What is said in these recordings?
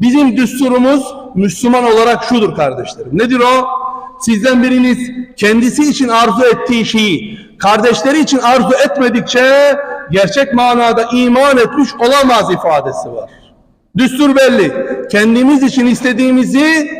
Bizim düsturumuz Müslüman olarak şudur kardeşlerim. Nedir o? Sizden biriniz kendisi için arzu ettiği şeyi kardeşleri için arzu etmedikçe gerçek manada iman etmiş olamaz ifadesi var. Düstur belli. Kendimiz için istediğimizi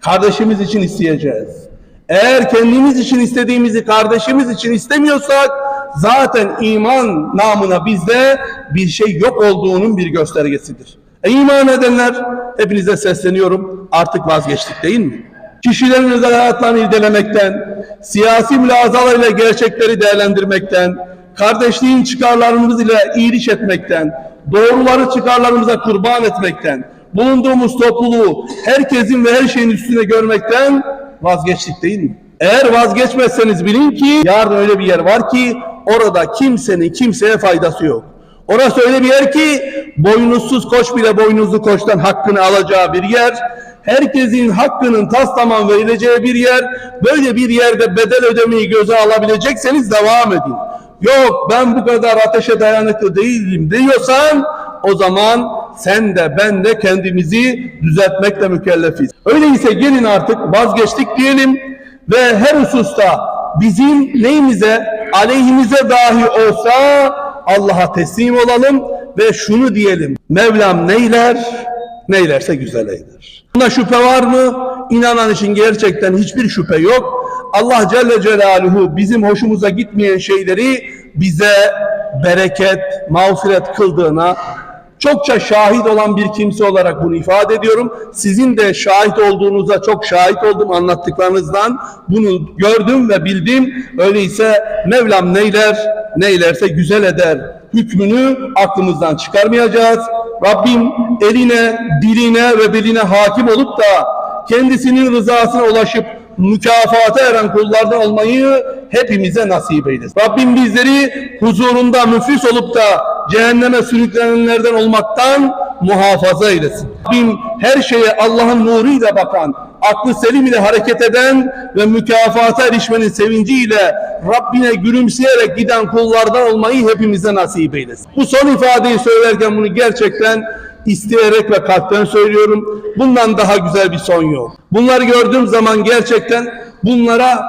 kardeşimiz için isteyeceğiz. Eğer kendimiz için istediğimizi kardeşimiz için istemiyorsak zaten iman namına bizde bir şey yok olduğunun bir göstergesidir. E iman edenler hepinize sesleniyorum artık vazgeçtik değil mi? Kişilerin özel hayatlarını irdelemekten, siyasi mülazalarıyla gerçekleri değerlendirmekten, kardeşliğin çıkarlarımız ile iyiliş etmekten, doğruları çıkarlarımıza kurban etmekten, bulunduğumuz topluluğu herkesin ve her şeyin üstüne görmekten vazgeçtik değil mi? Eğer vazgeçmezseniz bilin ki yarın öyle bir yer var ki orada kimsenin kimseye faydası yok. Orası öyle bir yer ki boynuzsuz koç bile boynuzlu koçtan hakkını alacağı bir yer. Herkesin hakkının tas tamam verileceği bir yer. Böyle bir yerde bedel ödemeyi göze alabilecekseniz devam edin. Yok ben bu kadar ateşe dayanıklı değilim diyorsan o zaman sen de ben de kendimizi düzeltmekle mükellefiz. Öyleyse gelin artık vazgeçtik diyelim ve her hususta bizim neyimize aleyhimize dahi olsa Allah'a teslim olalım ve şunu diyelim. Mevlam neyler? Neylerse güzel eyler. Bunda şüphe var mı? İnanan için gerçekten hiçbir şüphe yok. Allah Celle Celaluhu bizim hoşumuza gitmeyen şeyleri bize bereket, mağfiret kıldığına çokça şahit olan bir kimse olarak bunu ifade ediyorum. Sizin de şahit olduğunuza çok şahit oldum anlattıklarınızdan. Bunu gördüm ve bildim. Öyleyse Mevlam neyler, neylerse güzel eder. Hükmünü aklımızdan çıkarmayacağız. Rabbim eline, diline ve beline hakim olup da kendisinin rızasına ulaşıp mükafata eren kullardan olmayı hepimize nasip eylesin. Rabbim bizleri huzurunda müflis olup da cehenneme sürüklenenlerden olmaktan muhafaza eylesin. Rabbim her şeye Allah'ın nuruyla bakan, aklı selim ile hareket eden ve mükafata erişmenin sevinciyle Rabbine gülümseyerek giden kullardan olmayı hepimize nasip eylesin. Bu son ifadeyi söylerken bunu gerçekten isteyerek ve kalpten söylüyorum. Bundan daha güzel bir son yok. Bunları gördüğüm zaman gerçekten bunlara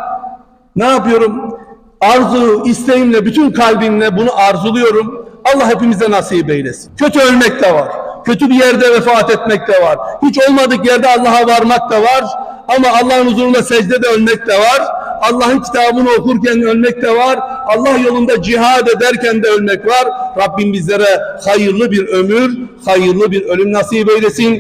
ne yapıyorum? Arzu, isteğimle, bütün kalbimle bunu arzuluyorum. Allah hepimize nasip eylesin. Kötü ölmek de var. Kötü bir yerde vefat etmek de var. Hiç olmadık yerde Allah'a varmak da var. Ama Allah'ın huzurunda secdede ölmek de var. Allah'ın kitabını okurken ölmek de var. Allah yolunda cihad ederken de ölmek var. Rabbim bizlere hayırlı bir ömür, hayırlı bir ölüm nasip eylesin.